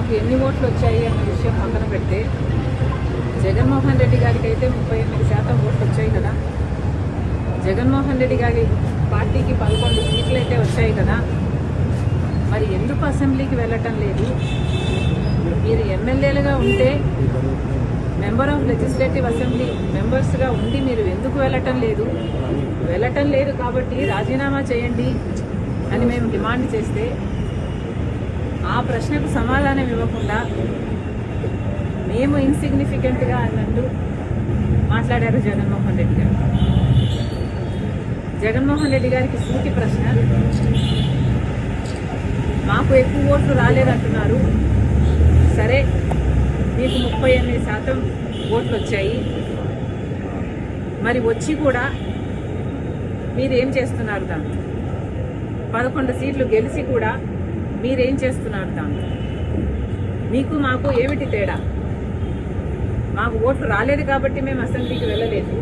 మాకు ఎన్ని ఓట్లు వచ్చాయి అన్న విషయం పక్కన పెడితే జగన్మోహన్ రెడ్డి గారికి అయితే ముప్పై ఎనిమిది శాతం ఓట్లు వచ్చాయి కదా. జగన్మోహన్ రెడ్డి గారి పార్టీకి పదకొండు సీట్లు అయితే వచ్చాయి కదా. మరి ఎందుకు అసెంబ్లీకి వెళ్ళటం లేదు? మీరు ఎమ్మెల్యేలుగా ఉంటే మెంబర్ ఆఫ్ లెజిస్లేటివ్ అసెంబ్లీ మెంబర్స్గా ఉండి మీరు ఎందుకు వెళ్ళటం లేదు? వెళ్ళటం లేదు కాబట్టి రాజీనామా చేయండి అని మేము డిమాండ్ చేస్తే ఆ ప్రశ్నకు సమాధానం ఇవ్వకుండా మేము ఇన్సిగ్నిఫికెంట్గా అన్నట్టు మాట్లాడారు జగన్మోహన్ రెడ్డి గారు. జగన్మోహన్ రెడ్డి గారికి సూటి ప్రశ్న మాకు ఎక్కువ ఓట్లు రాలేదంటున్నారు. సరే మీకు ముప్పై ఎనిమిది శాతం ఓట్లు వచ్చాయి. మరి వచ్చి కూడా మీరేం చేస్తున్నారు దాన్ని? పదకొండు సీట్లు గెలిచి కూడా మీరేం చేస్తున్నారు దాంతో మీకు మాకు ఏమిటి తేడా? మాకు ఓట్లు రాలేదు కాబట్టి మేము అసెంబ్లీకి వెళ్ళలేదు.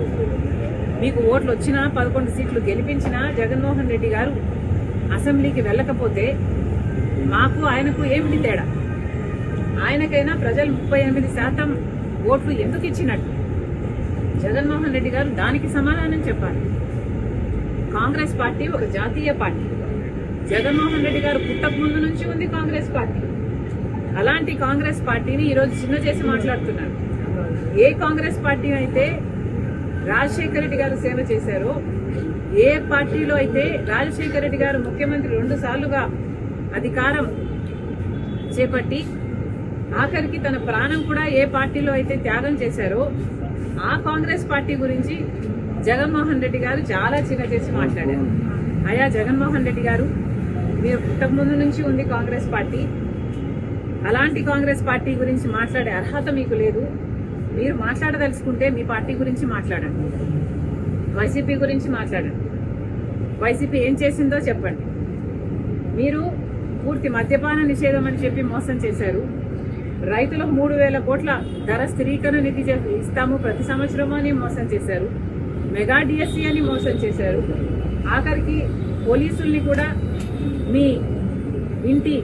మీకు ఓట్లు వచ్చినా పదకొండు సీట్లు గెలిపించినా జగన్మోహన్ రెడ్డి గారు అసెంబ్లీకి వెళ్ళకపోతే మాకు ఆయనకు ఏమిటి తేడా? ఆయనకైనా ప్రజలు ముప్పై ఎనిమిది శాతం ఓట్లు ఎందుకు ఇచ్చినట్టు? జగన్మోహన్ రెడ్డి గారు దానికి సమాధానం చెప్పాలి. కాంగ్రెస్ పార్టీ ఒక జాతీయ పార్టీ. జగన్మోహన్ రెడ్డి గారు పుట్టక ముందు నుంచి ఉంది కాంగ్రెస్ పార్టీ. అలాంటి కాంగ్రెస్ పార్టీని ఈరోజు చిన్న చేసి మాట్లాడుతున్నారు. ఏ కాంగ్రెస్ పార్టీ అయితే రాజశేఖర రెడ్డి గారు సేవ చేశారో ఏ పార్టీలో అయితే రాజశేఖర రెడ్డి గారు ముఖ్యమంత్రి రెండు సార్లుగా అధికారం చేపట్టి ఆఖరికి తన ప్రాణం కూడా ఏ పార్టీలో అయితే త్యాగం చేశారో ఆ కాంగ్రెస్ పార్టీ గురించి జగన్మోహన్ రెడ్డి గారు చాలా చిన్న చేసి మాట్లాడారు. అయా జగన్మోహన్ రెడ్డి గారు మీరు పుట్టక నుంచి ఉంది కాంగ్రెస్ పార్టీ. అలాంటి కాంగ్రెస్ పార్టీ గురించి మాట్లాడే అర్హత మీకు లేదు. మీరు మాట్లాడదలుచుకుంటే మీ పార్టీ గురించి మాట్లాడండి. వైసీపీ గురించి మాట్లాడండి. వైసీపీ ఏం చేసిందో చెప్పండి. మీరు పూర్తి మద్యపాన నిషేధం అని చెప్పి మోసం చేశారు. రైతులకు మూడు వేల కోట్ల ధర స్థిరీకరణ నిధి ఇస్తాము ప్రతి సంవత్సరం అని మోసం చేశారు. మెగా డిఎస్సీ అని మోసం చేశారు. ఆఖరికి పోలీసుల్ని కూడా మీ ఇంటి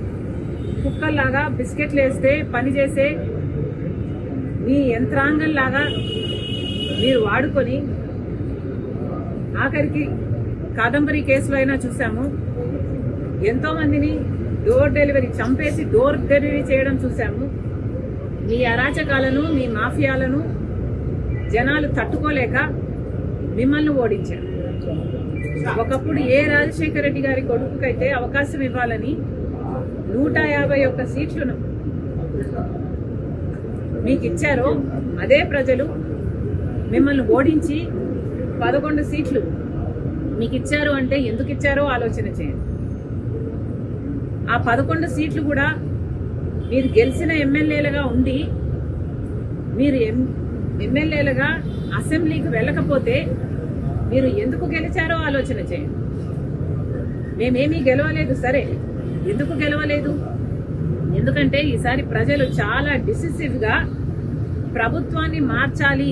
కుక్కల్లాగా బిస్కెట్లు వేస్తే పనిచేసే మీ యంత్రాంగంలాగా మీరు వాడుకొని ఆఖరికి కాదంబరి కేసులో అయినా చూసాము ఎంతోమందిని డోర్ డెలివరీ చంపేసి డోర్ డెలివరీ చేయడం చూసాము మీ అరాచకాలను మీ మాఫియాలను జనాలు తట్టుకోలేక మిమ్మల్ని ఓడించారు. ఒకప్పుడు ఏ రాజశేఖర రెడ్డి గారి కొడుకుకైతే అవకాశం ఇవ్వాలని నూట యాభై ఒక్క సీట్లను మీకు ఇచ్చారో. అదే ప్రజలు మిమ్మల్ని ఓడించి పదకొండు సీట్లు మీకు ఇచ్చారు అంటే ఎందుకు ఇచ్చారో ఆలోచన చేయండి. ఆ పదకొండు సీట్లు కూడా మీరు గెలిచిన ఎమ్మెల్యేలుగా ఉండి మీరు ఎం ఎమ్మెల్యేలుగా అసెంబ్లీకి వెళ్ళకపోతే మీరు ఎందుకు గెలిచారో ఆలోచన చేయండి. మేమేమీ గెలవలేదు సరే. ఎందుకు గెలవలేదు? ఎందుకంటే ఈసారి ప్రజలు చాలా డిసిసివ్గా ప్రభుత్వాన్ని మార్చాలి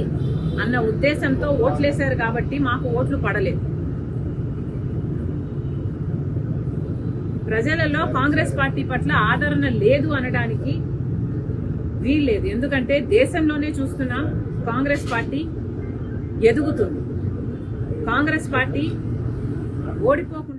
అన్న ఉద్దేశంతో ఓట్లేశారు కాబట్టి మాకు ఓట్లు పడలేదు. ప్రజలలో కాంగ్రెస్ పార్టీ పట్ల ఆదరణ లేదు అనడానికి వీల్లేదు. ఎందుకంటే దేశంలోనే చూస్తున్నాం కాంగ్రెస్ పార్టీ ఎదుగుతుంది. కాంగ్రెస్ పార్టీ ఓడిపోకుండా